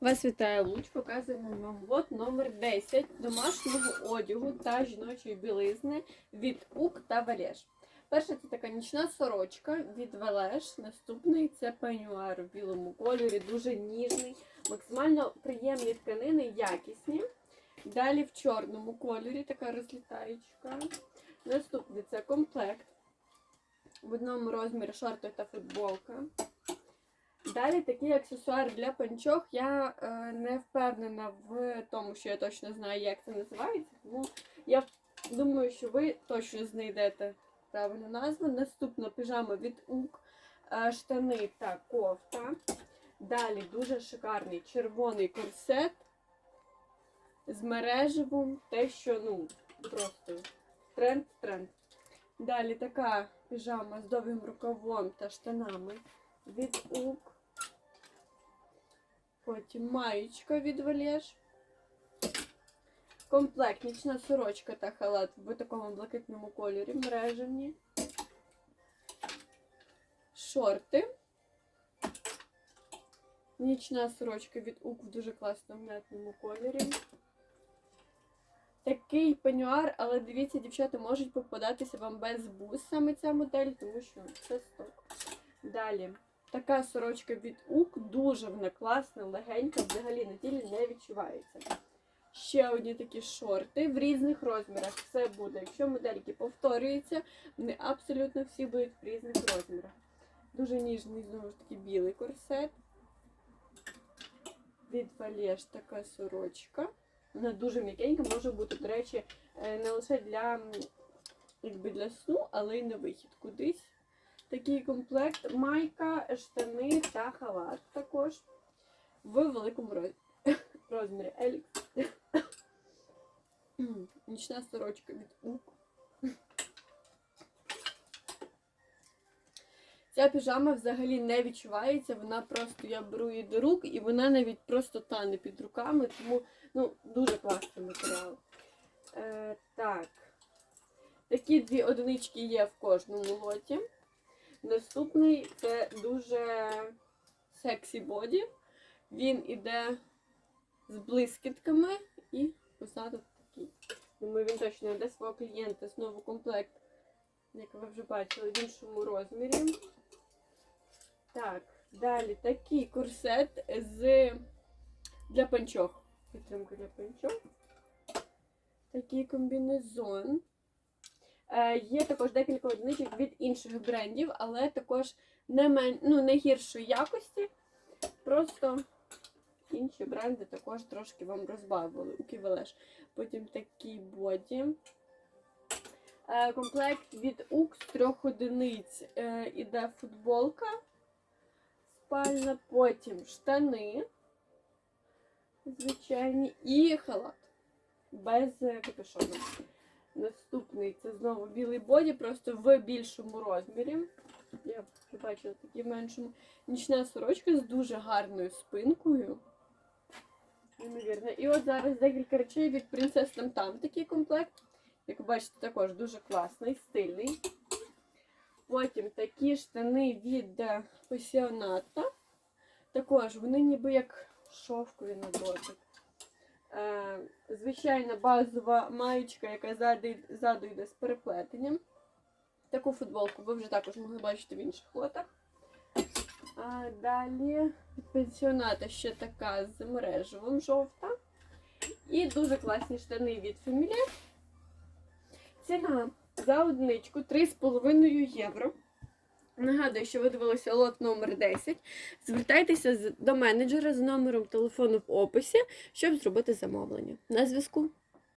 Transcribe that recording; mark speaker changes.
Speaker 1: Вас вітає Луч. Показуємо вам лот номер 10 домашнього одягу та жіночої білизни від УК та Валеж. Перша це така нічна сорочка від Валеж. Наступний це пенюар в білому кольорі, дуже ніжний, максимально приємні тканини, якісні. Далі в чорному кольорі така розлітаючка. Наступний це комплект. В одному розмірі шорти та футболка. Далі такий аксесуар для панчох. Я е, не впевнена в тому, що я точно знаю, як це називається. Тому я думаю, що ви точно знайдете правильну назву. Наступна піжама від УК, е, штани та кофта. Далі дуже шикарний червоний корсет з мережевим. Те, що ну, просто тренд-тренд. Далі така піжама з довгим рукавом та штанами від УК. Потім маєчка від Валєш. Комплект, нічна сорочка та халат в такому блакитному кольорі, мережевні. Шорти. Нічна сорочка від УК в дуже класному м'ятному кольорі. Такий пенюар, але дивіться, дівчата можуть попадатися вам без бус саме ця модель, тому що це сток. Далі. Така сорочка від УК, дуже вона класна, легенька, взагалі на тілі не відчувається. Ще одні такі шорти в різних розмірах. Все буде. Якщо модельки повторюються, вони абсолютно всі будуть в різних розмірах. Дуже ніжний, знову ж таки, білий корсет. Від Валєш така сорочка. Вона дуже м'якенька, може бути, до речі, е, не лише для, якби для сну, але й на вихід кудись. Такий комплект майка, штани та халат також в великому роз- розмірі. Елікс. Нічна сорочка від УК. Ця піжама взагалі не відчувається, вона просто, я беру її до рук і вона навіть просто тане під руками, тому ну, дуже класний матеріал. Е, так. Такі дві одинички є в кожному лоті. Наступний це дуже сексі боді. Він іде з блискітками і позаду такий. Думаю, він точно йде свого клієнта. Знову комплект, як ви вже бачили, в іншому розмірі. Так, далі такий корсет з для панчох. Підтримка для панчох. Такий комбінезон. Е, Є також декілька одиничок від інших брендів, але також не, мен... ну, не гіршої якості. Просто інші бренди також трошки вам розбавили у Ківелеш. Потім такі боді. Е, Комплект від УК з трьох одиниць. Е, Іде футболка спальна, потім штани. Звичайні, і халат без капюшону. Наступний це знову білий боді, просто в більшому розмірі. Я вже бачила такі меншому. Нічна сорочка з дуже гарною спинкою. Неймовірно. І от зараз декілька речей від Princess Там Там такий комплект. Як бачите, також дуже класний, стильний. Потім такі штани від е, Пасіоната. Також вони ніби як шовкові на дотик. Е, звичайна базова маєчка, яка ззаду, йде з переплетенням. Таку футболку ви вже також могли бачити в інших лотах. А далі пенсіоната ще така з мережевим жовта. І дуже класні штани від Familia. Ціна за одничку 3,5 євро. Нагадую, що ви дивилися лот номер 10. Звертайтеся до менеджера з номером телефону в описі, щоб зробити замовлення. На зв'язку.